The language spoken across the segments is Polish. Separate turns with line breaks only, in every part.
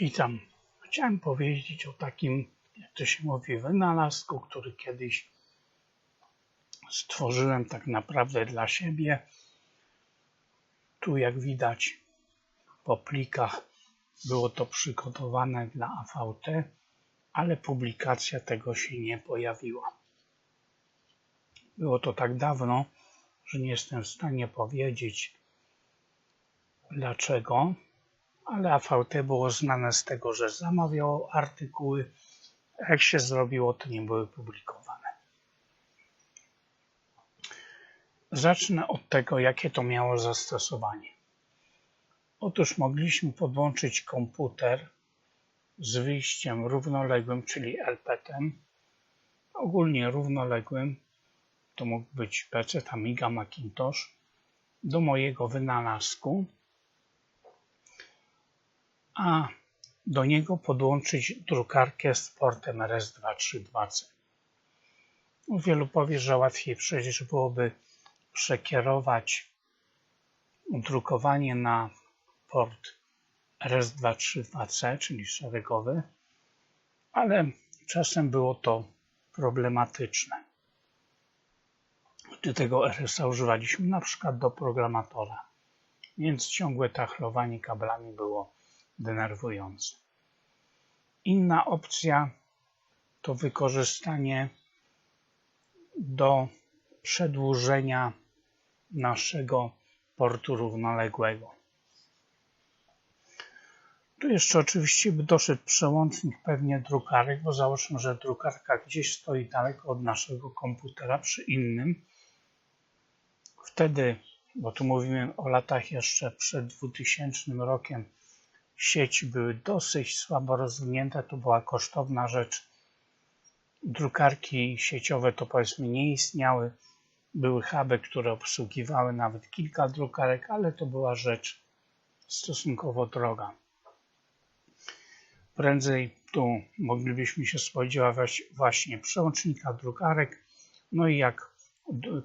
Witam. Chciałem powiedzieć o takim, jak to się mówi, wynalazku, który kiedyś stworzyłem tak naprawdę dla siebie. Tu, jak widać, po plikach było to przygotowane dla AVT, ale publikacja tego się nie pojawiła. Było to tak dawno, że nie jestem w stanie powiedzieć dlaczego ale AVT było znane z tego, że zamawiało artykuły, jak się zrobiło, to nie były publikowane. Zacznę od tego, jakie to miało zastosowanie. Otóż mogliśmy podłączyć komputer z wyjściem równoległym, czyli LPT-em, ogólnie równoległym, to mógł być PC, Amiga, Macintosh, do mojego wynalazku, a do niego podłączyć drukarkę z portem RS232C. Wielu powie, że łatwiej przecież byłoby przekierować drukowanie na port RS232C, czyli szeregowy, ale czasem było to problematyczne. Gdy tego RS-a używaliśmy na przykład do programatora, więc ciągłe tachlowanie kablami było denerwujące. Inna opcja to wykorzystanie do przedłużenia naszego portu równoległego. Tu jeszcze oczywiście doszedł przełącznik pewnie drukarek, bo załóżmy, że drukarka gdzieś stoi daleko od naszego komputera przy innym. Wtedy, bo tu mówimy o latach jeszcze przed 2000 rokiem, sieci były dosyć słabo rozwinięte, to była kosztowna rzecz. Drukarki sieciowe to powiedzmy nie istniały. Były huby, które obsługiwały nawet kilka drukarek, ale to była rzecz stosunkowo droga. Prędzej tu moglibyśmy się spodziewać właśnie przełącznika drukarek. No i jak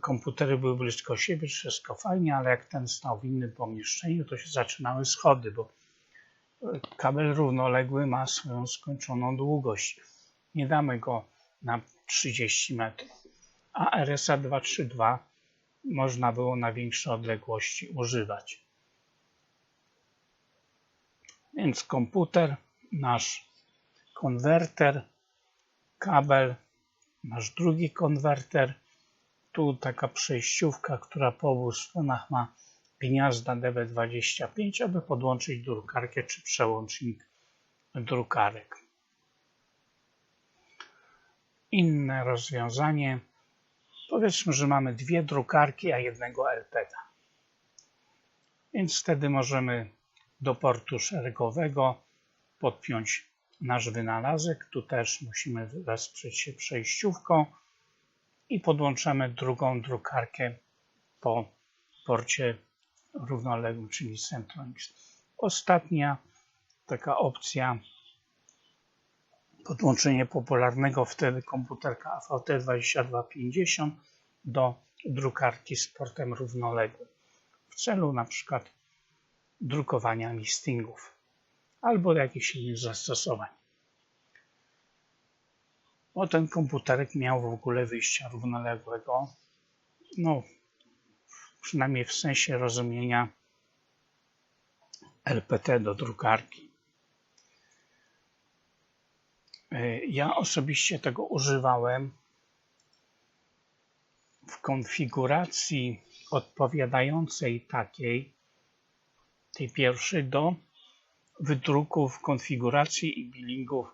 komputery były blisko siebie, wszystko fajnie, ale jak ten stał w innym pomieszczeniu, to się zaczynały schody, bo kabel równoległy ma swoją skończoną długość. Nie damy go na 30 metrów. A RSA 232 można było na większe odległości używać. Więc komputer, nasz konwerter, kabel, nasz drugi konwerter, tu taka przejściówka, która po obu stronach ma gniazda DB25, aby podłączyć drukarkę czy przełącznik drukarek. Inne rozwiązanie. Powiedzmy, że mamy dwie drukarki, a jednego LPD. Więc wtedy możemy do portu szeregowego podpiąć nasz wynalazek. Tu też musimy wesprzeć się przejściówką i podłączamy drugą drukarkę po porcie równoległym, czyli Centronics. Ostatnia taka opcja podłączenie popularnego wtedy komputerka AVT2250 do drukarki z portem równoległym w celu na przykład drukowania listingów albo jakichś innych zastosowań. Bo ten komputerek miał w ogóle wyjścia równoległego. No, przynajmniej w sensie rozumienia LPT do drukarki. E, ja osobiście tego używałem w konfiguracji odpowiadającej takiej, tej pierwszej, do wydruków konfiguracji i billingów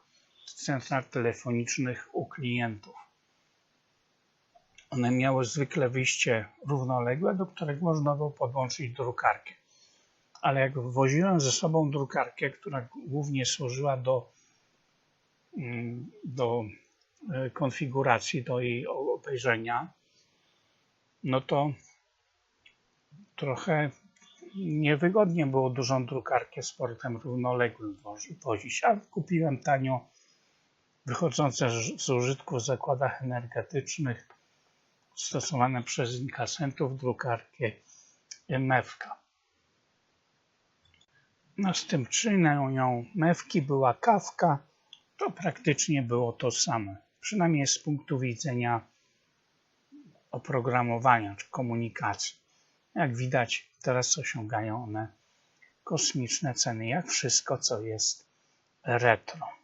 z centrach telefonicznych u klientów. One miały zwykle wyjście równoległe, do którego można było podłączyć drukarkę. Ale jak woziłem ze sobą drukarkę, która głównie służyła do, mm, do e, konfiguracji, do jej obejrzenia, no to trochę niewygodnie było dużą drukarkę z portem równoległym wozić, a kupiłem tanio wychodzące z użytku w zakładach energetycznych stosowane przez inkasentów drukarkę MFK. następczynią mewki była kawka, to praktycznie było to samo. Przynajmniej z punktu widzenia oprogramowania czy komunikacji. Jak widać, teraz osiągają one kosmiczne ceny, jak wszystko, co jest retro.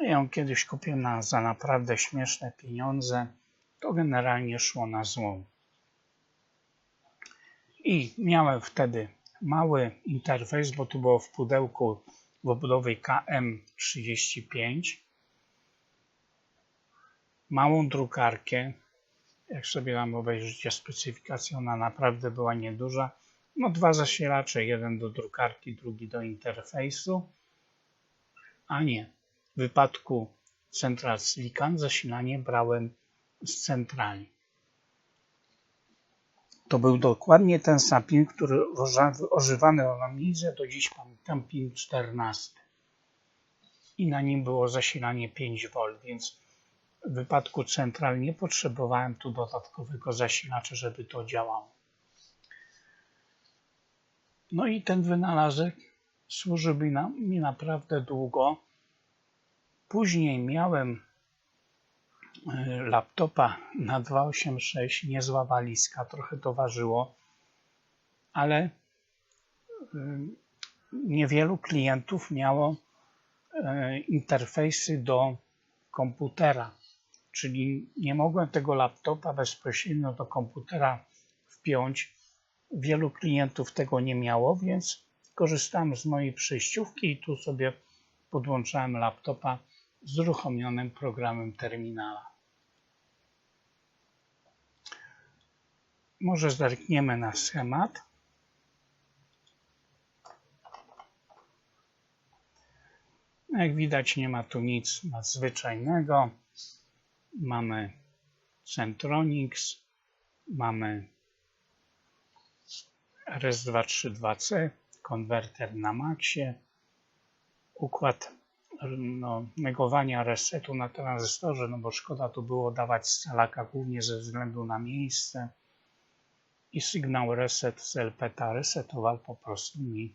Ja ją kiedyś kupiłem na, za naprawdę śmieszne pieniądze. To generalnie szło na złą. I miałem wtedy mały interfejs, bo tu było w pudełku w obudowie KM35. Małą drukarkę. Jak sobie tam obejrzycie specyfikację, ona naprawdę była nieduża. No dwa zasilacze, jeden do drukarki, drugi do interfejsu. A nie, w wypadku Central Silicon zasilanie brałem z centrali. To był dokładnie ten sam pin, który ożywany na Amizę, do dziś pamiętam pin 14. I na nim było zasilanie 5V, więc w wypadku central nie potrzebowałem tu dodatkowego zasilacza, żeby to działało. No i ten wynalazek służył mi, na, mi naprawdę długo. Później miałem e, laptopa na 286, niezła walizka, trochę to ważyło, ale e, niewielu klientów miało e, interfejsy do komputera, czyli nie mogłem tego laptopa bezpośrednio do komputera wpiąć. Wielu klientów tego nie miało, więc korzystałem z mojej przejściówki i tu sobie podłączałem laptopa z uruchomionym programem terminala. Może zerkniemy na schemat. Jak widać nie ma tu nic nadzwyczajnego. Mamy Centronix, mamy RS232C, konwerter na Maxie, układ no, negowania resetu na tranzystorze, no bo szkoda tu było dawać scalaka głównie ze względu na miejsce i sygnał reset z LPTA resetował po prostu mi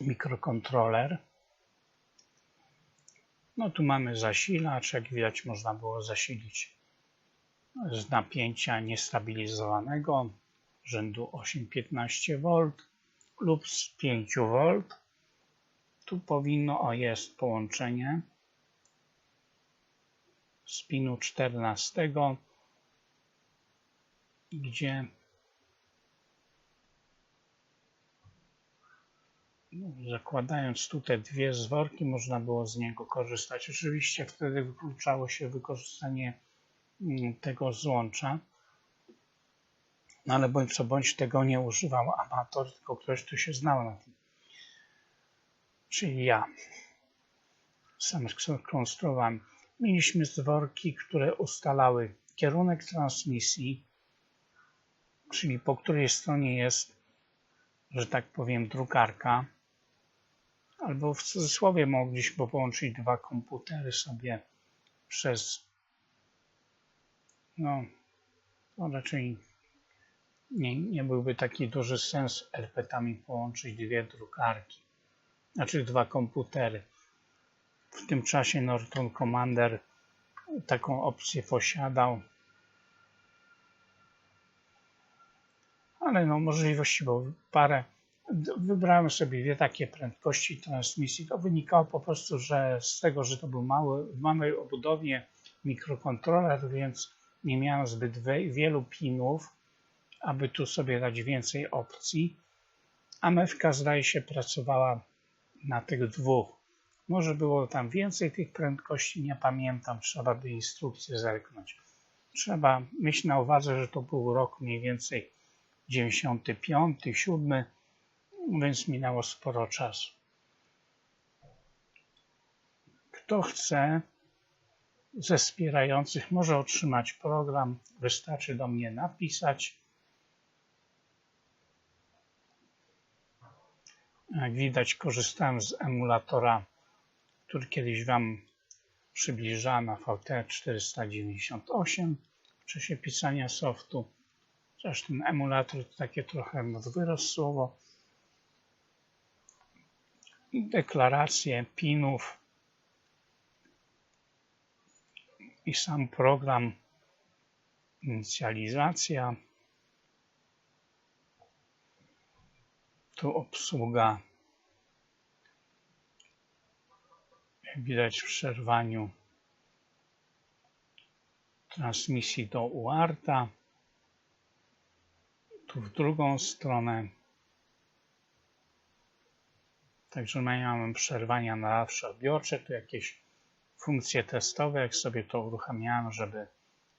mikrokontroler. No tu mamy zasilacz, jak widać można było zasilić z napięcia niestabilizowanego rzędu 8-15 V lub z 5 V tu powinno, o jest połączenie z pinu 14, gdzie zakładając tutaj dwie zworki można było z niego korzystać. Oczywiście wtedy wykluczało się wykorzystanie mm, tego złącza, no ale bądź co bądź tego nie używał amator, tylko ktoś, kto się znał na tym czyli ja. Sam skonstruowałem. Mieliśmy zworki, które ustalały kierunek transmisji, czyli po której stronie jest, że tak powiem, drukarka. Albo w cudzysłowie mogliśmy połączyć dwa komputery sobie przez no, to raczej nie, nie byłby taki duży sens LPT-ami połączyć dwie drukarki znaczy dwa komputery. W tym czasie Norton Commander taką opcję posiadał. Ale no możliwości było parę. Wybrałem sobie dwie takie prędkości transmisji. To wynikało po prostu, że z tego, że to był mały, w małej obudowie mikrokontroler, więc nie miałem zbyt wielu pinów, aby tu sobie dać więcej opcji. A mewka zdaje się pracowała na tych dwóch. Może było tam więcej tych prędkości, nie pamiętam, trzeba by instrukcję zerknąć. Trzeba mieć na uwadze, że to był rok mniej więcej 95, 7, więc minęło sporo czasu. Kto chce ze wspierających może otrzymać program, wystarczy do mnie napisać Jak widać korzystałem z emulatora, który kiedyś Wam przybliżałem na VT498 w czasie pisania softu. Zresztą ten emulator to takie trochę wyrost słowo. Deklaracje pinów i sam program inicjalizacja. Tu obsługa widać w przerwaniu transmisji do UARTA. Tu w drugą stronę. Także mamy przerwania na zawsze odbiorcze. Tu jakieś funkcje testowe, jak sobie to uruchamiałem, żeby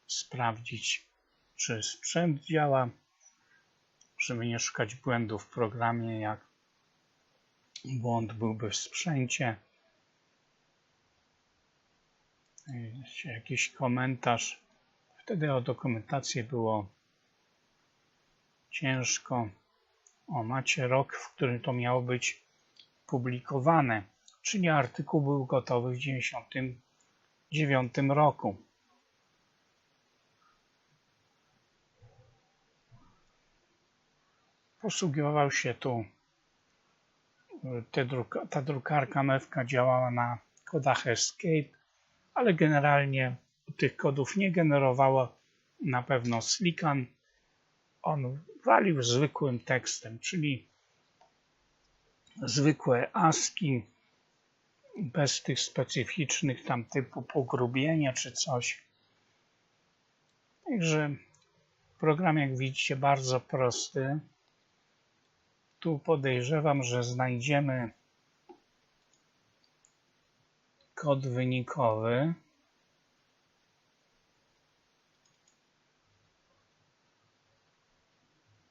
sprawdzić, czy sprzęt działa, żeby nie szukać błędów w programie, jak błąd byłby w sprzęcie. Jakiś komentarz. Wtedy o dokumentację było ciężko. O, macie rok, w którym to miało być publikowane, czyli artykuł był gotowy w 1999 roku. Posługiwał się tu, ta drukarka mewka działała na kodach Escape, ale generalnie tych kodów nie generowało na pewno Slikan. On walił zwykłym tekstem, czyli zwykłe ASCII bez tych specyficznych tam typu pogrubienia czy coś. Także program, jak widzicie, bardzo prosty. Tu podejrzewam, że znajdziemy kod wynikowy.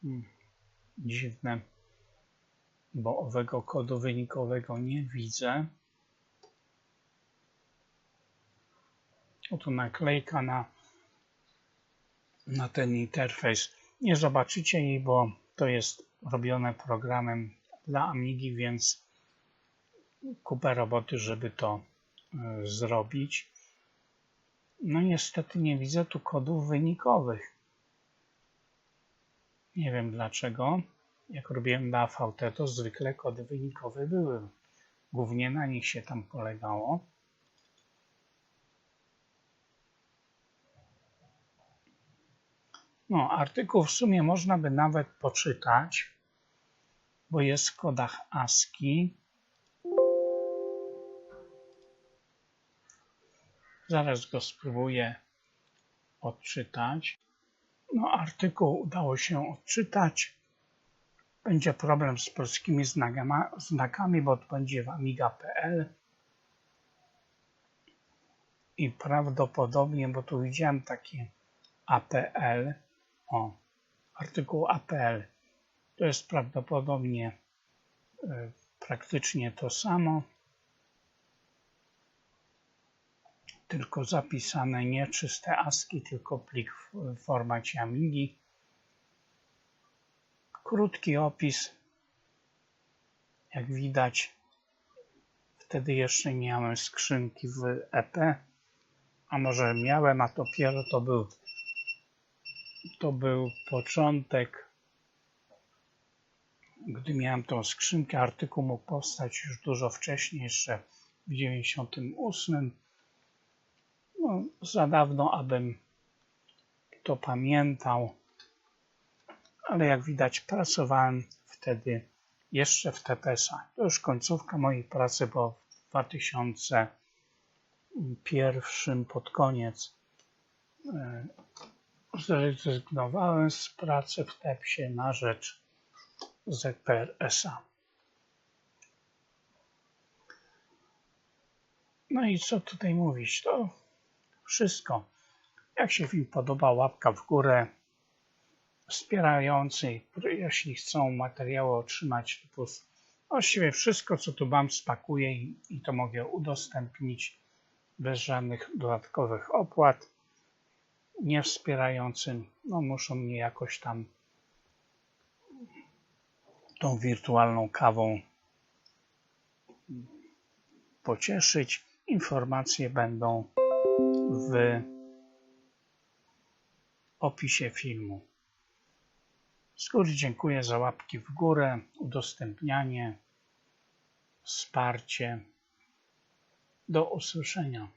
Hmm, dziwne, bo owego kodu wynikowego nie widzę. Oto naklejka na, na ten interfejs. Nie zobaczycie jej, bo to jest robione programem dla Amigi, więc kupę roboty, żeby to y, zrobić. No niestety nie widzę tu kodów wynikowych. Nie wiem dlaczego. Jak robiłem na AVT, to zwykle kody wynikowe były. Głównie na nich się tam polegało. No, artykuł w sumie można by nawet poczytać, bo jest w kodach ASCII. Zaraz go spróbuję odczytać. No, artykuł udało się odczytać. Będzie problem z polskimi znakami, bo to będzie w amiga.pl. I prawdopodobnie, bo tu widziałem takie APL, o, artykuł APL. To jest prawdopodobnie y, praktycznie to samo, tylko zapisane nie czyste ASCII, tylko plik w formacie AMIGI. Krótki opis. Jak widać, wtedy jeszcze nie miałem skrzynki w EP, a może miałem, a dopiero to był to był początek, gdy miałem tą skrzynkę. Artykuł mógł powstać już dużo wcześniej, jeszcze w 98. No, za dawno, abym to pamiętał, ale jak widać, pracowałem wtedy jeszcze w TPS-a. To już końcówka mojej pracy, bo w 2001 pod koniec e, zrezygnowałem z pracy w TEPSie na rzecz ZPR SA. No i co tutaj mówić? To wszystko. Jak się film podoba, łapka w górę. Wspierający, jeśli chcą materiały otrzymać, typu właściwie wszystko, co tu mam, spakuję i, i to mogę udostępnić bez żadnych dodatkowych opłat niewspierającym, no muszą mnie jakoś tam tą wirtualną kawą pocieszyć. Informacje będą w opisie filmu. Z góry dziękuję za łapki w górę, udostępnianie, wsparcie. Do usłyszenia.